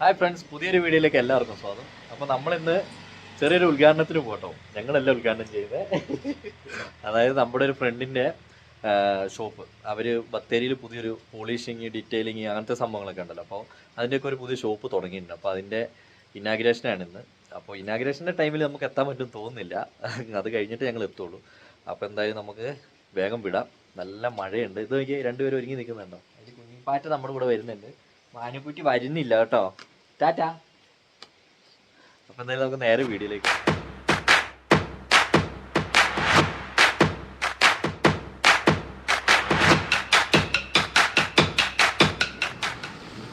Hi friends പുതിയൊരു വീഡിയോയിലേക്ക് എല്ലാവർക്കും സ്വാഗതം. അപ്പോൾ നമ്മൾ ഇന്ന് ചെറിയൊരു ഉദ്ഘാടനത്തിന് പോട്ടോ ഞങ്ങളല്ല ഉദ്ഘാടനം ചെയ്തത് അതായത് നമ്മുടെ ഒരു ഫ്രണ്ടിന്റെ ഷോപ്പ് അവർ ബത്തേരിയിൽ പുതിയൊരു പോളിഷിങ് ഡീറ്റെയിലിങ് അങ്ങനത്തെ സംഭവങ്ങളൊക്കെ ഉണ്ടല്ലോ. അപ്പോൾ അതിന്റെയൊക്കെ ഒരു പുതിയ ഷോപ്പ് തുടങ്ങിയിട്ടുണ്ട്. അപ്പോൾ അതിന്റെ ഇനാഗ്രേഷനാണ് ഇന്ന്. അപ്പോൾ ഇനാഗ്രേഷന്റെ ടൈമിൽ നമുക്ക് എത്താൻ പറ്റും തോന്നുന്നില്ല. അത് കഴിഞ്ഞിട്ട് ഞങ്ങൾ എത്തുള്ളൂ. അപ്പോൾ എന്തായാലും നമുക്ക് വേഗം വിടാം. നല്ല മഴയുണ്ട്. ഇത് നോക്കി രണ്ടുപേരും ഒരുങ്ങി നിൽക്കുന്നുണ്ടോ? കുഞ്ഞിപ്പാറ്റ നമ്മുടെ കൂടെ വരുന്നുണ്ട്. മാനുക്കുട്ടി വരുന്നില്ല കേട്ടോ. ടാറ്റാ. അപ്പൊ എന്തായാലും നമുക്ക് നേരെ വീഡിയോയിലേക്ക്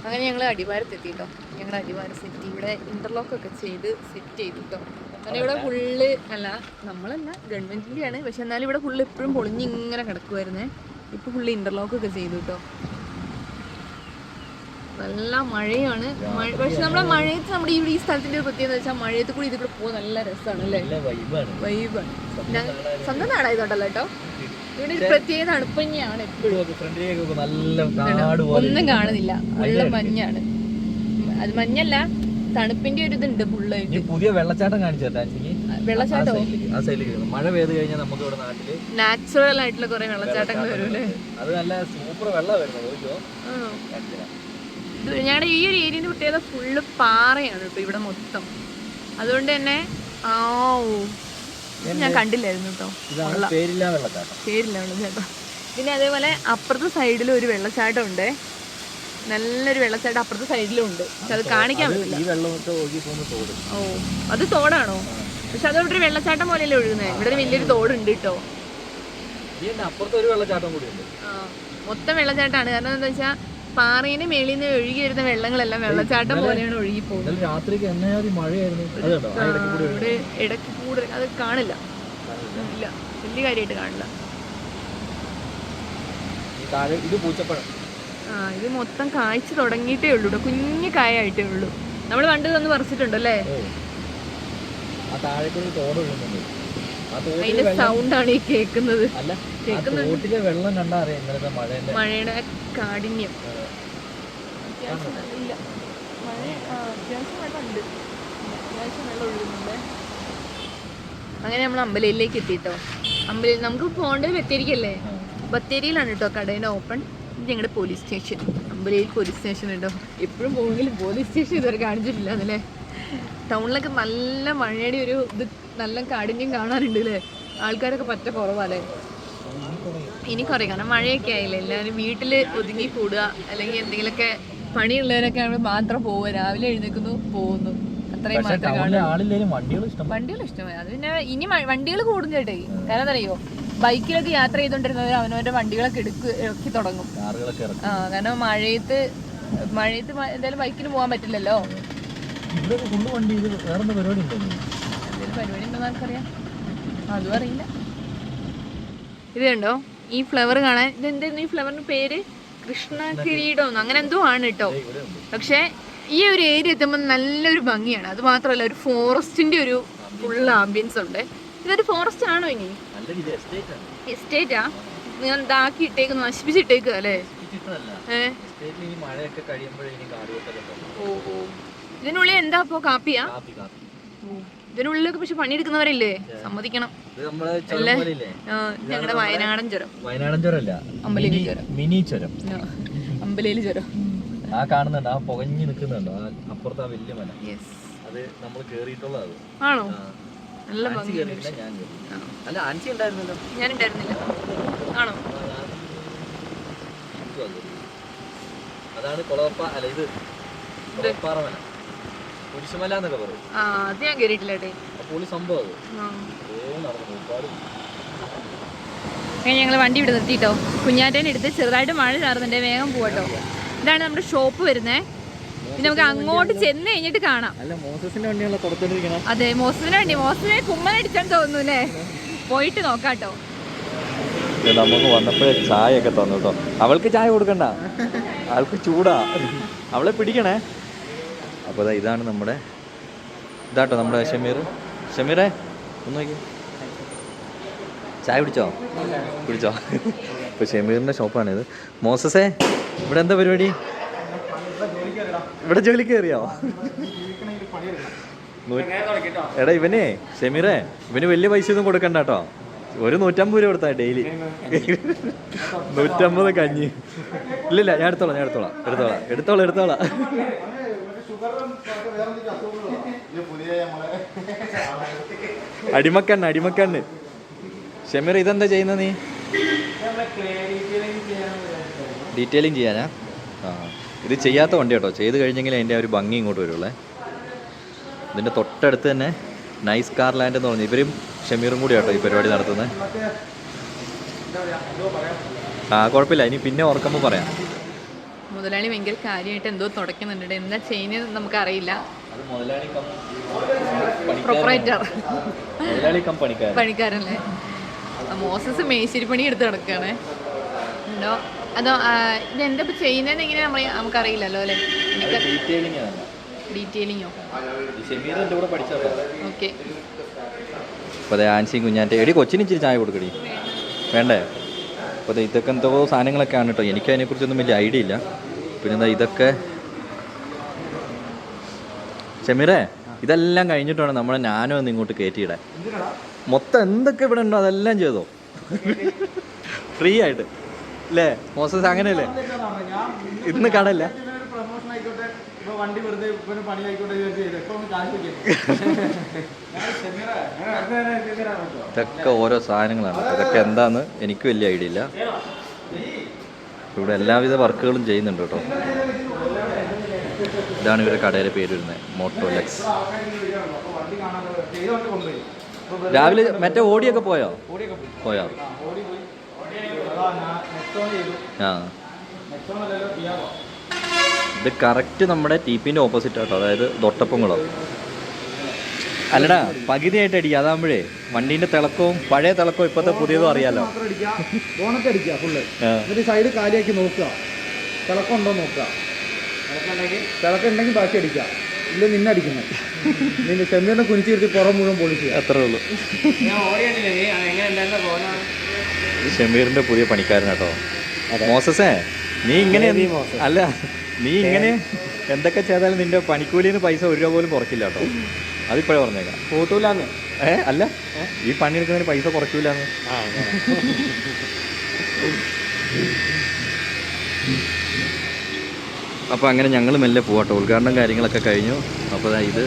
അങ്ങനെ ഞങ്ങൾ അടിവാരത്ത് എത്തിട്ടോ ഞങ്ങൾ അടിവാര സെറ്റ് ഇവിടെ ഇന്റർലോക്ക് ഒക്കെ ചെയ്ത് സെറ്റ് ചെയ്തു കേട്ടോ അങ്ങനെ ഇവിടെ ഫുള്ള് അല്ല നമ്മളല്ല ഗവൺമെന്റിന്റെയാണ്. പക്ഷെ എന്നാലും ഇവിടെ ഫുള്ള് എപ്പോഴും പൊളിഞ്ഞിങ്ങനെ കിടക്കുമായിരുന്നേ ഇപ്പൊ ഫുള്ള് ഇന്റർലോക്ക് ഒക്കെ ചെയ്തു കേട്ടോ നല്ല മഴയാണ്. പക്ഷെ നമ്മളെ മഴയത്ത് നമ്മുടെ ഇവിടെ ഈ സ്ഥലത്തിന്റെ ഒരു പ്രത്യേകത വെച്ചാൽ മഴയത്ത് കൂടി ഇതിൽ കൂടെ പോകാൻ നല്ല രസമാണ് അല്ലേ വൈബാണ്. സ്വന്തം നാടായതോട്ടല്ലോ കേട്ടോ. ഇവിടെ ഒരു പ്രത്യേക തണുപ്പഞ്ഞാണ് എപ്പോഴും ഒന്നും കാണുന്നില്ല. നല്ല മഞ്ഞാണ്. അത് മഞ്ഞല്ല തണുപ്പിന്റെ ഒരു ഇതുണ്ട് ഫുള്ള് ഇനി പുതിയ വെള്ളച്ചാട്ടം കാണിച്ചു വെള്ളച്ചാട്ടം മഴ പെയ്ത് കഴിഞ്ഞാൽ നമുക്ക് ഇവിടെ നാട്ടിൽ നാച്ചുറൽ ആയിട്ടുള്ള കുറെ വെള്ളച്ചാട്ടങ്ങൾ വരും അത് നല്ല സൂപ്പർ വെള്ളം വരുന്നത് ഞങ്ങളുടെ ഈ ഒരു ഏരിയയിൽ കുട്ടിയത് ഫുള്ള് പാറയാണ് കേട്ടോ ഇവിടെ മൊത്തം. അതുകൊണ്ട് തന്നെ ആ ഓ ഞാൻ കണ്ടില്ലായിരുന്നു കേട്ടോ പേരില്ലാ വെള്ളച്ചാട്ടം പിന്നെ അതേപോലെ അപ്പുറത്തെ സൈഡിൽ ഒരു വെള്ളച്ചാട്ടം ഉണ്ട് നല്ലൊരു വെള്ളച്ചാട്ടം അപ്പുറത്തെ സൈഡിലും ഉണ്ട്. പക്ഷെ അത് കാണിക്കാൻ പറ്റില്ല. ഓ അത് തോടാണോ? പക്ഷെ അത് ഇവിടെ ഒരു വെള്ളച്ചാട്ടം പോലെയല്ലേ ഒഴുകുന്നത് ഇവിടെ ഒരു വലിയൊരു തോടുണ്ട് കേട്ടോ മൊത്തം വെള്ളച്ചാട്ടമാണ്. കാരണം എന്താ വെച്ചാൽ പാറയിന് മേളിൽ നിന്ന് ഒഴുകി വരുന്ന വെള്ളങ്ങളെല്ലാം വെള്ളച്ചാട്ടം പോലെയാണ് ഒഴുകി പോകുന്നത്. രാത്രിക്ക് ഇവിടെ ഇടയ്ക്ക് കൂടുതൽ അത് കാണില്ല. ഇല്ല. വലിയ കാര്യമായിട്ട് കാണില്ല. ഇത് പൂച്ചപ്പഴം. ആ ഇത് മൊത്തം കായ്ച്ചു തുടങ്ങിയിട്ടേ ഉള്ളൂ. ഇവിടെ കുഞ്ഞു കായായിട്ടേ ഉള്ളൂ. നമ്മൾ പണ്ട് തന്നെ പറിച്ചിട്ടുണ്ടല്ലേ? കൂടി അതിന്റെ വെള്ളം സൗണ്ടാണ് ഈ കേൾക്കുന്നത്. കേൾക്കുന്നത് മഴയുടെ കാഠിന്യം. അത്യാവശ്യം നല്ല- ഇല്ല മഴ ആ, അത്യാവശ്യം വെള്ളം ഉണ്ട്. അത്യാവശ്യം വെള്ളം ഒഴുകുന്നുണ്ട്. അങ്ങനെ നമ്മൾ അമ്പലയിലേക്ക് എത്തിട്ടോ. അമ്പലയിൽ നമുക്ക് പോകേണ്ടത് ബത്തേരിക്കല്ലേ? ബത്തേരിയിലാണ് കേട്ടോ കടയുടെ ഓപ്പൺ. ഇത് ഞങ്ങളുടെ പോലീസ് സ്റ്റേഷൻ. അമ്പലയിൽ പോലീസ് സ്റ്റേഷൻ ഉണ്ടോ? എപ്പോഴും പോകുമെങ്കിലും പോലീസ് സ്റ്റേഷൻ ഇതുവരെ കാണിച്ചിട്ടില്ല അതല്ലേ ടൗണിലൊക്കെ നല്ല മഴയുടെ ഒരു ഇത് നല്ല കാഠിന്യം കാണാറുണ്ട് അല്ലേ? ആൾക്കാരൊക്കെ പറ്റ കുറവല്ലേ? ഇനി കുറേ കാരണം മഴയൊക്കെ ആയില്ലേ? എല്ലാവരും വീട്ടിൽ ഒതുങ്ങി കൂടുക അല്ലെങ്കിൽ എന്തെങ്കിലുമൊക്കെ പണിയുള്ളവരൊക്കെ മാത്രം പോവുക. രാവിലെ എഴുന്നേക്കുന്നു പോകുന്നു. അത്രയും ടൗണിലെ വണ്ടികൾ ഇഷ്ടം വണ്ടികൾ ഇഷ്ടമായി അത് പിന്നെ ഇനി വണ്ടികൾ കൂടും ചേട്ടേ കാരണം അറിയോ ബൈക്കിലൊക്കെ യാത്ര ചെയ്തോണ്ടിരുന്നവർ അവനവന്റെ വണ്ടികളൊക്കെ എടുക്കി ഇറക്കി തുടങ്ങും. ആ കാരണം മഴയത്ത് മഴയത്ത് എന്തായാലും ബൈക്കിന് പോകാൻ പറ്റില്ലല്ലോ. ഉണ്ടോ? പരിപാടി ഉണ്ടോ നമുക്കറിയാം അതും അറിയില്ല. ഇത് കണ്ടോ? ഈ ഫ്ലവർ കാണാൻ ഇതെന്തായിരുന്നു ഈ ഫ്ലവറിന്റെ പേര്? കൃഷ്ണ കിരീടം അങ്ങനെ എന്തോ ആണ് കേട്ടോ പക്ഷേ ഈ ഒരു ഏരിയ എത്തുമ്പോൾ നല്ലൊരു ഭംഗിയാണ്. അത് മാത്രമല്ല ഒരു ഫോറസ്റ്റിന്റെ ഒരു ഫുൾ ആംബിയൻസ് ഉണ്ട്. ഇതൊരു ഫോറസ്റ്റ് ആണോ ഇനി? എസ്റ്റേറ്റ് നിങ്ങൾ ഇതാക്കി ഇട്ടേക്ക് നശിപ്പിച്ചിട്ടേക്കുക അല്ലേ? ഇതിനുള്ളിൽ എന്താ അപ്പോ കാപ്പിയാ? കാപ്പി കാപ്പി. ഇതിനുള്ളിലൊക്കെ പക്ഷെ പണിയെടുക്കുന്നവരല്ലേ? സമ്മതിക്കണം. ഞങ്ങളുടെ വയനാടൻ ചുരം. വയനാടൻ ചുരമല്ല അമ്പലയിൽ മിനി- ചുരം. മിനി ചുരം. അമ്പലേലി ചുരം. ആ കാണുന്നുണ്ട്. ആ പുകഞ്ഞു നിൽക്കുന്നുണ്ടോ. ആ അപ്പുറത്ത് ആ വലിയ മല. അത് നമ്മൾ കേറിയിട്ടുള്ളത് ആണോ. നല്ല. അല്ല ആൻസി ഉണ്ടായിരുന്നല്ലോ. ഞാൻ- ഉണ്ടായിരുന്നില്ല ആണോ. അതാണ് കൊളവപ്പ അല്ല ഇത് കൊളപ്പാറ മല. പറയും. ആ അത് ഞാൻ സംഭവം ഒരുപാട്. അങ്ങനെ ഞങ്ങൾ വണ്ടി ഇവിടെ നിർത്തിയിട്ടോ കുഞ്ഞാറ്റേനെ എടുത്ത് ചെറുതായിട്ട് മഴ ചാർന്നിട്ടേ വേഗം പോകട്ടോ ഇതാണ് നമ്മുടെ ഷോപ്പ് വരുന്നേ. പിന്നെ നമുക്ക് അങ്ങോട്ട് ചെന്ന് കഴിഞ്ഞിട്ട് കാണാം. മോസസിന്റെ അതെ മോസിന് വേണ്ടി. മോസിനെ കുമ്മനടിച്ചാൻ തോന്നുന്നു അല്ലേ? പോയിട്ട് നോക്കാട്ടോ. നമുക്ക് വന്നപ്പോഴേ ചായ ഒക്കെ തന്നു കേട്ടോ. അവൾക്ക് ചായ കൊടുക്കണ്ട. അവൾക്ക് ചൂടാ. അവളെ പിടിക്കണേ. അപ്പോൾ അതാ ഇതാണ് നമ്മുടെ ഇതാട്ടോ നമ്മുടെ ഷമീർ. ഷമീറെ ഒന്ന് നോക്കി. ചായ പിടിച്ചോ പിടിച്ചോ ഇപ്പോൾ ഷമീറിന്റെ ഷോപ്പാണിത് മോസസേ ഇവിടെ എന്താ പരിപാടി? ഇവിടെ ജോലി കയറിയോ? എടാ ഇവനെ ഷെമീറേ ഇവന് വലിയ പൈസ ഒന്നും കൊടുക്കണ്ട കേട്ടോ. ഒരു നൂറ്റമ്പത് രൂപ കൊടുത്താ ഡെയിലി. നൂറ്റമ്പത് കഞ്ഞി. ഇല്ലില്ല ഞാൻ എടുത്തോളാം ഞാൻ എടുത്തോളാം. എടുത്തോളാം എടുത്തോളാം എടുത്തോളാം. അടിമക്കണ്ണ് അടിമക്കണ്ണ്. ഷമീർ ഇതെന്താ ചെയ്യുന്ന നീ? ഡീറ്റെയിലിംഗ് ചെയ്യാനാ? ആ. ഇത് ചെയ്യാത്ത വണ്ടി കേട്ടോ ചെയ്ത് കഴിഞ്ഞെങ്കിൽ അതിന്റെ ഒരു ഭംഗി ഇങ്ങോട്ട് വരുള്ളേ. ഇതിന്റെ തൊട്ടടുത്ത് തന്നെ നൈസ് കാർ ലാൻഡ് എന്ന് പറഞ്ഞു. ഇവരും ഷമീറും കൂടി കേട്ടോ ഈ പരിപാടി നടത്തുന്നത്. ആ കുഴപ്പമില്ല. ഇനി പിന്നെ ഓർക്കുമ്പോൾ പറയാം. മുതലാളി ഭയങ്കര കാര്യമായിട്ട് എന്തോ തുടക്കുന്നുണ്ട് എന്താ ചെയ്യുന്നത് നമുക്കറിയില്ല. പ്രൊപ്പറേറ്റർ പണിക്കാരല്ലേ? മോസസ് മേശിരി പണി എടുത്ത് നടക്കുകയാണ് ഉണ്ടോ? അതോ ഇത് എന്താ ചെയ്യുന്നത് എങ്ങനെ നമ്മൾ നമുക്കറിയില്ലല്ലോ അല്ലേ? ഡീറ്റെയിലിങ്ങോ ഓക്കെ. അപ്പോൾ അതെ ആൻസി കുഞ്ഞാന്റെ എടി കൊച്ചിന് ഇച്ചിരി ചായ കൊടുക്കടി. വേണ്ടേ? അപ്പോൾ ദേ ഇതൊക്കെ എന്തോ സാധനങ്ങളൊക്കെ ആണ് കേട്ടോ എനിക്ക് അതിനെക്കുറിച്ചൊന്നും വലിയ ഐഡിയ ഇല്ല. പിന്നെ എന്താ ഇതൊക്കെ. ഷമീറേ ഇതെല്ലാം കഴിഞ്ഞിട്ടാണ് നമ്മളെ നാനോ ഒന്ന് ഇങ്ങോട്ട് കയറ്റിയിടാൻ മൊത്തം എന്തൊക്കെ ഇവിടെ ഉണ്ടോ അതെല്ലാം ചെയ്തോ? ഫ്രീ ആയിട്ട്. അല്ലേ മോസസ് അങ്ങനെയല്ലേ? ഇന്ന് കടല്ല. ഇതൊക്കെ ഓരോ സാധനങ്ങളാണ്. ഇതൊക്കെ എന്താന്ന് എനിക്ക് വലിയ ഐഡിയ ഇല്ല. ഇവിടെ എല്ലാവിധ വർക്കുകളും ചെയ്യുന്നുണ്ട് കേട്ടോ ഇതാണ് ഇവരുടെ കടയുടെ പേര് വരുന്നത് മോട്ടോലെക്സ് രാവിലെ മറ്റേ ഓടിയൊക്കെ പോയോ പോയി. ആ. ഇത് കറക്റ്റ് നമ്മുടെ ടി പിന്റെ ഓപ്പോസിറ്റ് ആട്ടോ അതായത് ദൊട്ടപ്പുംകുളം അല്ലടാ പകുതിയായിട്ട് അടിക്കുക അതാകുമ്പോഴേ വണ്ടീന്റെ തിളക്കവും പഴയ തിളക്കവും ഇപ്പോഴത്തെ പുതിയതും അറിയാലോ. ബോണറ്റ് അടിക്കുക ഫുള്ള് എന്നിട്ട് സൈഡ് കാലിയാക്കി നോക്കുക. തിളക്കമുണ്ടോ നോക്കുക. തിളക്കം ഉണ്ടെങ്കിൽ ബാക്കി അടിക്കുക. ഇല്ല നിന്നെ അടിക്കുന്നത് നിന്റെ ചെമ്മീറിനെ കുനിച്ച് കിട്ടി പുറം മുഴുവൻ പൊളിച്ചു അത്രേ ഉള്ളൂ. ഷമീറിന്റെ പുതിയ പണിക്കാരനാട്ടോ മോസസേ നീ ഇങ്ങനെ അല്ല നീ ഇങ്ങനെ എന്തൊക്കെ ചെയ്താലും നിന്റെ പണിക്കൂലിന്ന് പൈസ ഒരു രൂപ പോലും കുറയ്ക്കില്ല കേട്ടോ അതിപ്പോഴേ പറഞ്ഞേക്കാം. കൂട്ടൂലെന്ന്. ഏ അല്ല. ഈ പണിയെടുക്കുന്നതിന് പൈസ കുറയ്ക്കൂലെന്ന്. അപ്പോൾ അങ്ങനെ. ഞങ്ങൾ മെല്ലെ പോവാട്ടോ. ഉദ്ഘാടനം കാര്യങ്ങളൊക്കെ കഴിഞ്ഞു. അപ്പോൾ ഇത്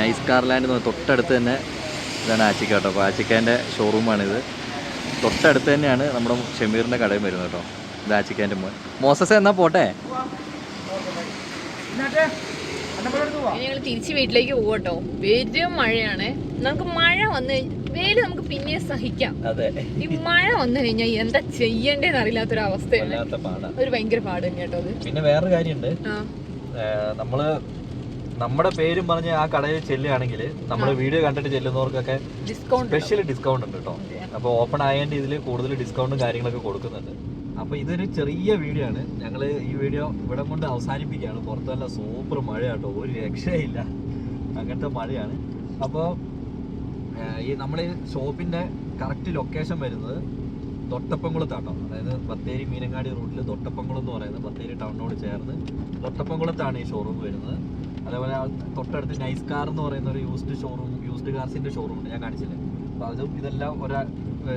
നൈസ് കാർലാൻഡ് തൊട്ടടുത്ത് തന്നെ ഇതാണ് ആച്ചിക്ക കേട്ടോ അപ്പോൾ ആച്ചിക്കാന്റെ ഷോറൂമാണിത്. തൊട്ടടുത്ത് തന്നെയാണ് നമ്മുടെ ഷമീറിന്റെ കടയും വരുന്നത് കേട്ടോ. ഇത് ആച്ചിക്കാന്റെ മോൻ. മോസസ് എന്നാ പോട്ടെ? ഞങ്ങൾ തിരിച്ച് വീട്ടിലേക്ക് പോകട്ടോ വരും മഴയാണ്. നമുക്ക് മഴ വന്ന് വെയിൽ നമുക്ക് പിന്നെ സഹിക്കാം. അതെ. ഈ മഴ വന്നു കഴിഞ്ഞാൽ എന്താ ചെയ്യണ്ടേന്ന് അറിയില്ലാത്തൊരു അവസ്ഥയാണ്. ഒരു ഭയങ്കര പാട് തന്നെ കേട്ടോ അത്. പിന്നെ വേറൊരു കാര്യമുണ്ട്. നമ്മൾ നമ്മുടെ പേരും പറഞ്ഞ് ആ കടയിൽ ചെല്ലുകയാണെങ്കിൽ നമ്മുടെ വീഡിയോ കണ്ടിട്ട് ചെല്ലുന്നവർക്കൊക്കെ ഡിസ്കൗണ്ട് സ്പെഷ്യൽ ഡിസ്കൗണ്ട് ഉണ്ട് കേട്ടോ. അപ്പോൾ ഓപ്പൺ ആയതിന്റെ ഇതിൽ കൂടുതൽ ഡിസ്കൗണ്ടും കാര്യങ്ങളൊക്കെ കൊടുക്കുന്നുണ്ട്. അപ്പോൾ ഇതൊരു ചെറിയ വീഡിയോ ആണ്. ഞങ്ങൾ ഈ വീഡിയോ ഇവിടെ കൊണ്ട് അവസാനിപ്പിക്കുകയാണ്. പുറത്തല്ല സൂപ്പർ മഴയാട്ടോ. ഒരു രക്ഷയില്ല. അങ്ങനത്തെ മഴയാണ്. അപ്പോൾ ഈ നമ്മൾ ഷോപ്പിന്റെ കറക്റ്റ് ലൊക്കേഷൻ വരുന്നത് തൊട്ടപ്പംകുളത്താട്ടോ. അതായത് ബത്തേരി മീനങ്ങാടി റൂട്ടിൽ തൊട്ടപ്പംകുളം എന്ന് പറയുന്നത് ബത്തേരി ടൗണിനോട് ചേർന്ന് തൊട്ടപ്പംകുളത്താണ് ഈ ഷോറൂം വരുന്നത്. അതേപോലെ തൊട്ടടുത്ത് നൈസ് കാർ എന്ന് പറയുന്ന ഒരു യൂസ്ഡ് ഷോറൂം യൂസ്ഡ് കാർസിന്റെ ഷോറൂം ഞാൻ കാണിച്ചില്ലേ? അപ്പോൾ അതും ഇതെല്ലാം ഒരാ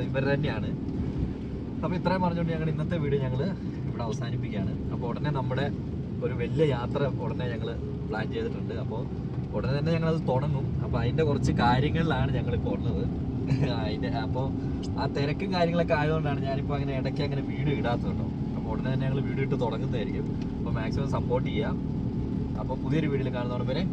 ഇവർ തന്നെയാണ്. അപ്പോൾ ഇത്രയും പറഞ്ഞുകൊണ്ട് ഞങ്ങൾ ഇന്നത്തെ വീഡിയോ ഞങ്ങൾ ഇവിടെ അവസാനിപ്പിക്കുകയാണ്. അപ്പോൾ ഉടനെ നമ്മുടെ ഒരു വലിയ യാത്ര ഉടനെ ഞങ്ങൾ പ്ലാൻ ചെയ്തിട്ടുണ്ട്. അപ്പോൾ ഉടനെ തന്നെ ഞങ്ങളത് തുടങ്ങും. അപ്പോൾ അതിന്റെ കുറച്ച് കാര്യങ്ങളിലാണ് ഞങ്ങളിപ്പോൾ ഉള്ളത്. അതിന്റെ അപ്പോൾ ആ തിരക്കും കാര്യങ്ങളൊക്കെ ആയതുകൊണ്ടാണ് ഞാനിപ്പോൾ അങ്ങനെ ഇടയ്ക്ക് അങ്ങനെ വീഡിയോ ഇടാത്തതുണ്ടോ അപ്പോൾ ഉടനെ തന്നെ ഞങ്ങൾ വീഡിയോ ഇട്ട് തുടങ്ങുന്നതായിരിക്കും. അപ്പോൾ മാക്സിമം സപ്പോർട്ട് ചെയ്യാം. അപ്പോൾ പുതിയൊരു വീഡിയോയിൽ കാണുന്നവരെ